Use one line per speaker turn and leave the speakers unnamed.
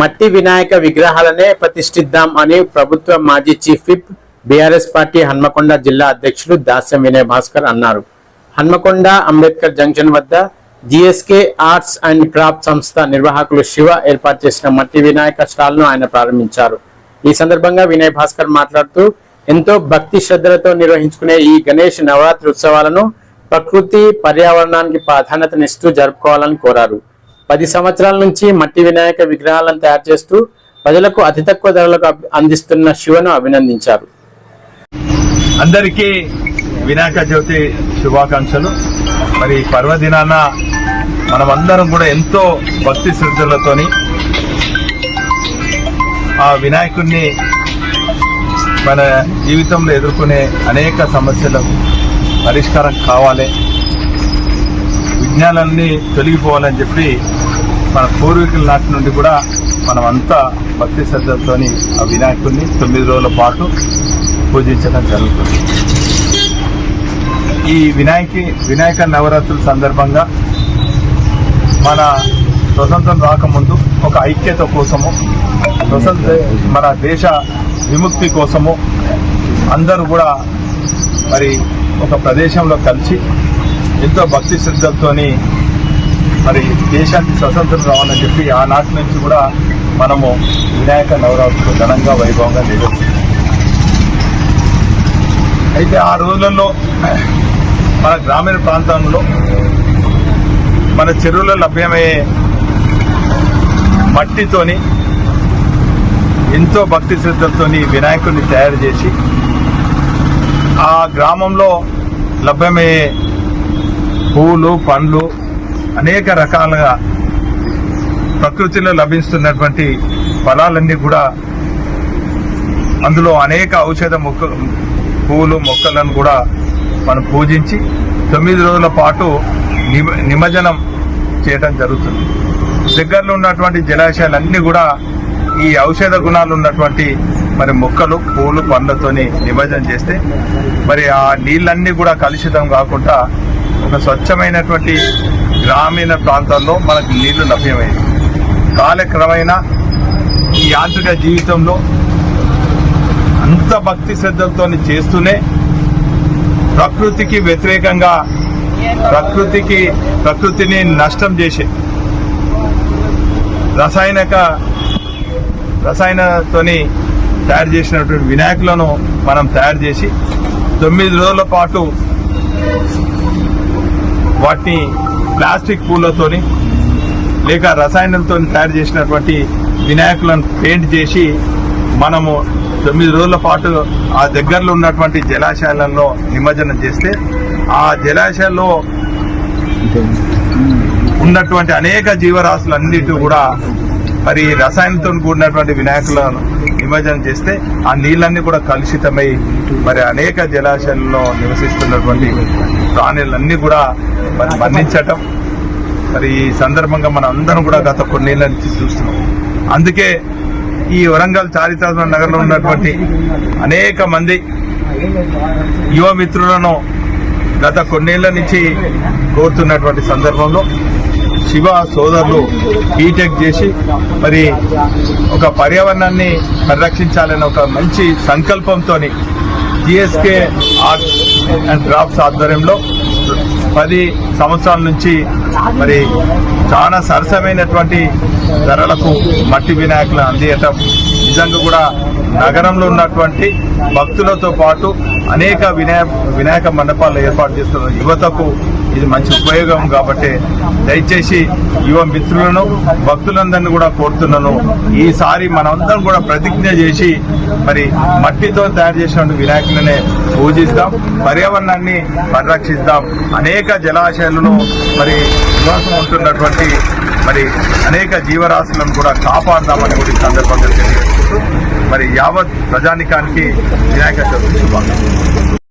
మట్టి వినాయక విగ్రహాలనే ప్రతిష్ఠిద్దాం అని ప్రభుత్వ మాజీ chief whip BRS party Hanamkonda జిల్లా అధ్యక్షుడు దాస్యం వినయ్ భాస్కర్ అన్నారు. హన్మకొండ అంబేద్కర్ జంక్షన్ వద్ద G S K arts and craft సంస్థ నిర్వాహకులు శివ ఏర్పాటు చేసిన మట్టి వినాయక స్టాల్ను ఆయన ప్రారంభించారు. ఈ సందర్భంగా వినయ్ భాస్కర్ మాట్లాడుతూ ఎంతో భక్తి శ్రద్ధలతో నిర్వహించుకునే ఈ గణేష్ నవరాత్రి ఉత్సవాలను ప్రకృతి పర్యావరణానికి ప్రాధాన్యతనిస్తూ జరుపుకోవాలని కోరారు. పది సంవత్సరాల నుంచి మట్టి వినాయక విగ్రహాలను తయారు చేస్తూ ప్రజలకు అతి తక్కువ ధరలకు అందిస్తున్న శివను అభినందించారు.
అందరికీ వినాయక చవితి శుభాకాంక్షలు. మరి పర్వదినాన మనమందరం కూడా ఎంతో భక్తి శ్రద్ధలతోని ఆ వినాయకుడిని మన జీవితంలో ఎదుర్కొనే అనేక సమస్యలకు పరిష్కారం కావాలి. విజ్ఞానాన్ని తొలగిపోవాలని చెప్పి మన పూర్వీకుల నాటి నుండి కూడా మనం అంతా భక్తి శ్రద్ధలతోని ఆ వినాయకుడిని తొమ్మిది రోజుల పాటు పూజించడం జరుగుతుంది. ఈ వినాయకి వినాయక నవరాత్రుల సందర్భంగా మన స్వతంత్రం రాకముందు ఒక ఐక్యత కోసము స్వతంత్ర మన దేశ విముక్తి కోసము అందరూ కూడా మరి ఒక ప్రదేశంలో కలిసి ఎంతో భక్తి శ్రద్ధలతోని మరి దేశానికి స్వతంత్రం రావాలని చెప్పి ఆనాటి నుంచి కూడా మనము వినాయక నవరాత్రులు ఘనంగా వైభవంగా నిర్వహిస్తాం అయితే ఆ రోజులలో మన గ్రామీణ ప్రాంతంలో మన చెరువులో లభ్యమయ్యే మట్టితోని ఎంతో భక్తి శ్రద్ధలతోని వినాయకుడిని తయారు చేసి ఆ గ్రామంలో లభ్యమయ్యే పూలు పండ్లు అనేక రకాలుగా ప్రకృతిలో లభిస్తున్నటువంటి ఫలాలన్నీ కూడా అందులో అనేక ఔషధ మొక్క పువ్వులు మొక్కలను కూడా మనం పూజించి తొమ్మిది రోజుల పాటు నిమ- నిమజ్జనం చేయడం జరుగుతుంది. దగ్గరలో ఉన్నటువంటి జలాశయాలన్నీ కూడా ఈ ఔషధ గుణాలు ఉన్నటువంటి మరి మొక్కలు పూలు పండ్లతోని నిమజ్జనం చేస్తే మరి ఆ నీళ్ళన్నీ కూడా కలుషితం కాకుండా ఒక స్వచ్ఛమైనటువంటి గ్రామీణ ప్రాంతాల్లో మనకు నీళ్ళు లభ్యమైంది కాలక్రమేణా ఈ యాంత్రిక జీవితంలో అంత భక్తి శ్రద్ధలతో చేస్తూనే ప్రకృతికి వ్యతిరేకంగా ప్రకృతికి ప్రకృతిని నష్టం చేసే రసాయనక రసాయనతోని తయారు చేసినటువంటి వినాయకులను మనం తయారు చేసి తొమ్మిది రోజుల పాటు వాటిని ప్లాస్టిక్ పూలతోని లేక రసాయనంతో తయారు చేసినటువంటి వినాయకులను పెయింట్ చేసి మనము తొమ్మిది రోజుల పాటు ఆ దగ్గరలో ఉన్నటువంటి జలాశయాలలో నిమజ్జనం చేస్తే ఆ జలాశయాల్లో ఉన్నటువంటి అనేక జీవరాశులు అన్నిటి కూడా మరి రసాయనంతో కూడినటువంటి వినాయకులను నిమజ్జనం చేస్తే ఆ నీళ్ళన్నీ కూడా కలుషితమై మరి అనేక జలాశయాల్లో నివసిస్తున్నటువంటి ప్రాణులన్నీ కూడా మరి మరణించటం మరి ఈ సందర్భంగా మనం అందరం కూడా గత కొన్నేళ్ళ నుంచి చూస్తున్నాం. అందుకే ఈ వరంగల్ చారిత్రాత్మక నగరంలో ఉన్నటువంటి అనేక మంది యువ మిత్రులను గత కొన్నేళ్ళ నుంచి కోరుతున్నటువంటి సందర్భంలో శివ సోదరులు బీటెక్ చేసి మరి ఒక పర్యావరణాన్ని పరిరక్షించాలనే ఒక మంచి సంకల్పంతో జిఎస్కే ఆర్ట్స్ అండ్ క్రాఫ్ట్స్ ఆధ్వర్యంలో పది సంవత్సరాల నుంచి మరి చాలా సరసమైనటువంటి ధరలకు మట్టి వినాయకులు అందియటం నిజంగా కూడా నగరంలో ఉన్నటువంటి భక్తులతో పాటు అనేక వినాయక వినాయక మండపాలు ఏర్పాటు చేస్తున్న యువతకు ఇది మంచి ఉపయోగం కాబట్టి దయచేసి యువ మిత్రులను భక్తులందరినీ కూడా కోరుతున్నాను. ఈసారి మనమందరం కూడా ప్రతిజ్ఞ చేసి మరి మట్టితో తయారు చేసినటువంటి వినాయకులనే పూజిస్తాం పర్యావరణాన్ని పరిరక్షిస్తాం. అనేక జలాశయాలను మరి నివాసం ఉంటున్నటువంటి మరి అనేక జీవరాశులను కూడా కాపాడదామని కూడా ఈ సందర్భంగా తెలియజేసుకుంటూ మరి యావత్ ప్రజానికానికి వినాయక చవితి శుభాకాంక్షలు.